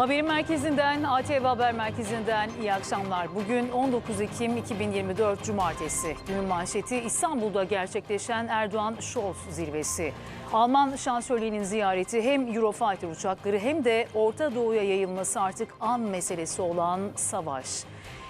Haberin merkezinden, ATV Haber Merkezi'nden iyi akşamlar. Bugün 19 Ekim 2024 Cumartesi. Günün manşeti İstanbul'da gerçekleşen Erdoğan-Scholz zirvesi. Alman şansölyenin ziyareti hem Eurofighter uçakları hem de Orta Doğu'ya yayılması artık an meselesi olan savaş.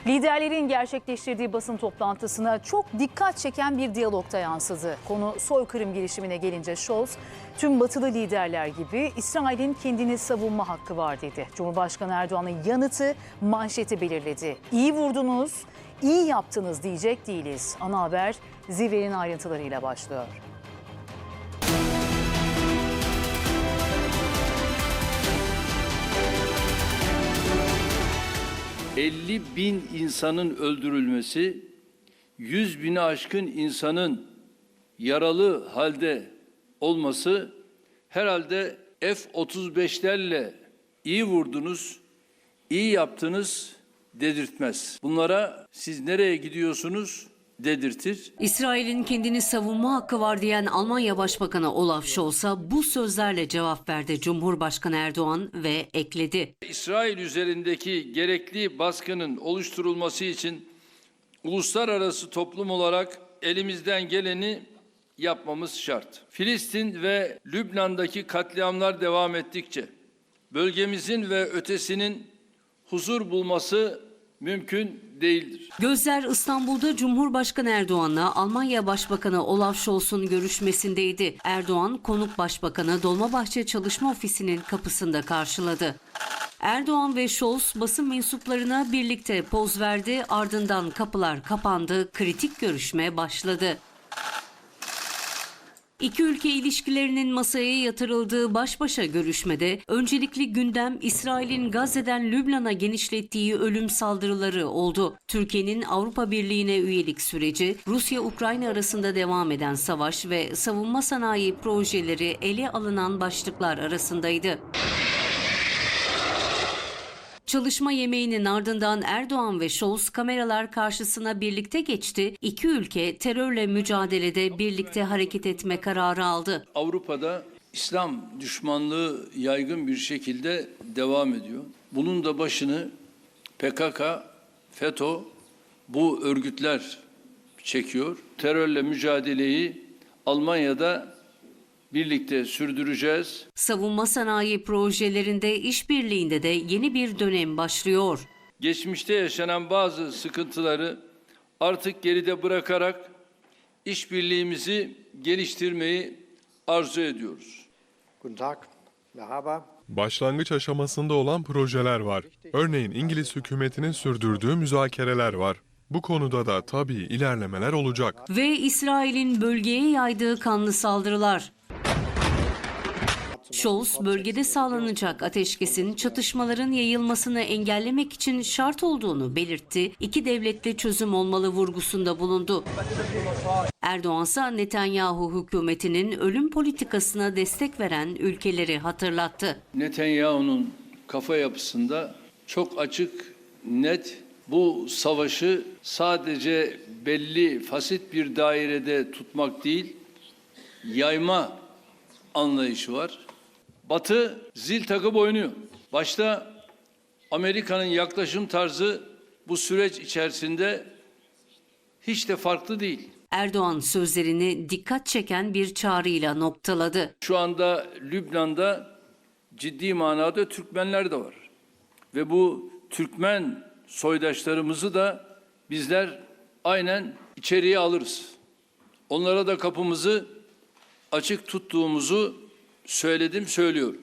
Liderlerin gerçekleştirdiği basın toplantısına çok dikkat çeken bir diyalogta yansıdı. Konu soykırım girişimine gelince Scholz, tüm batılı liderler gibi İsrail'in kendini savunma hakkı var dedi. Cumhurbaşkanı Erdoğan'ın yanıtı manşeti belirledi. İyi vurdunuz, iyi yaptınız diyecek değiliz. Ana haber zirvenin ayrıntılarıyla başlıyor. – 50 bin insanın öldürülmesi, 100 bini aşkın insanın yaralı halde olması herhalde F-35'lerle iyi vurdunuz, iyi yaptınız dedirtmez. Bunlara siz nereye gidiyorsunuz dedirtir. İsrail'in kendini savunma hakkı var diyen Almanya Başbakanı Olaf Scholz'a bu sözlerle cevap verdi Cumhurbaşkanı Erdoğan ve ekledi. İsrail üzerindeki gerekli baskının oluşturulması için uluslararası toplum olarak elimizden geleni yapmamız şart. Filistin ve Lübnan'daki katliamlar devam ettikçe bölgemizin ve ötesinin huzur bulması mümkün değildir. Gözler İstanbul'da Cumhurbaşkanı Erdoğan'la Almanya Başbakanı Olaf Scholz'un görüşmesindeydi. Erdoğan, konuk başbakanı Dolmabahçe Çalışma Ofisi'nin kapısında karşıladı. Erdoğan ve Scholz basın mensuplarına birlikte poz verdi, ardından kapılar kapandı, kritik görüşme başladı. İki ülke ilişkilerinin masaya yatırıldığı baş başa görüşmede öncelikli gündem İsrail'in Gazze'den Lübnan'a genişlettiği ölüm saldırıları oldu. Türkiye'nin Avrupa Birliği'ne üyelik süreci, Rusya-Ukrayna arasında devam eden savaş ve savunma sanayi projeleri ele alınan başlıklar arasındaydı. Çalışma yemeğinin ardından Erdoğan ve Scholz kameralar karşısına birlikte geçti. İki ülke terörle mücadelede birlikte hareket etme kararı aldı. Avrupa'da İslam düşmanlığı yaygın bir şekilde devam ediyor. Bunun da başını PKK, FETÖ bu örgütler çekiyor. Terörle mücadeleyi Almanya'da birlikte sürdüreceğiz. Savunma sanayi projelerinde işbirliğinde de yeni bir dönem başlıyor. Geçmişte yaşanan bazı sıkıntıları artık geride bırakarak işbirliğimizi geliştirmeyi arzu ediyoruz. Guten Tag, Merhaba. Başlangıç aşamasında olan projeler var. Örneğin İngiliz hükümetinin sürdürdüğü müzakereler var. Bu konuda da tabii ilerlemeler olacak. Ve İsrail'in bölgeye yaydığı kanlı saldırılar. Scholz, bölgede sağlanacak ateşkesin çatışmaların yayılmasını engellemek için şart olduğunu belirtti. İki devletli çözüm olmalı vurgusunda bulundu. Erdoğan ise Netanyahu hükümetinin ölüm politikasına destek veren ülkeleri hatırlattı. Netanyahu'nun kafa yapısında çok açık, net bu savaşı sadece belli fasit bir dairede tutmak değil, yayma anlayışı var. Batı zil takıp oynuyor. Başta Amerika'nın yaklaşım tarzı bu süreç içerisinde hiç de farklı değil. Erdoğan sözlerini dikkat çeken bir çağrıyla noktaladı. Şu anda Lübnan'da ciddi manada Türkmenler de var. Ve bu Türkmen soydaşlarımızı da bizler aynen içeriye alırız. Onlara da kapımızı açık tuttuğumuzu söyledim, söylüyorum.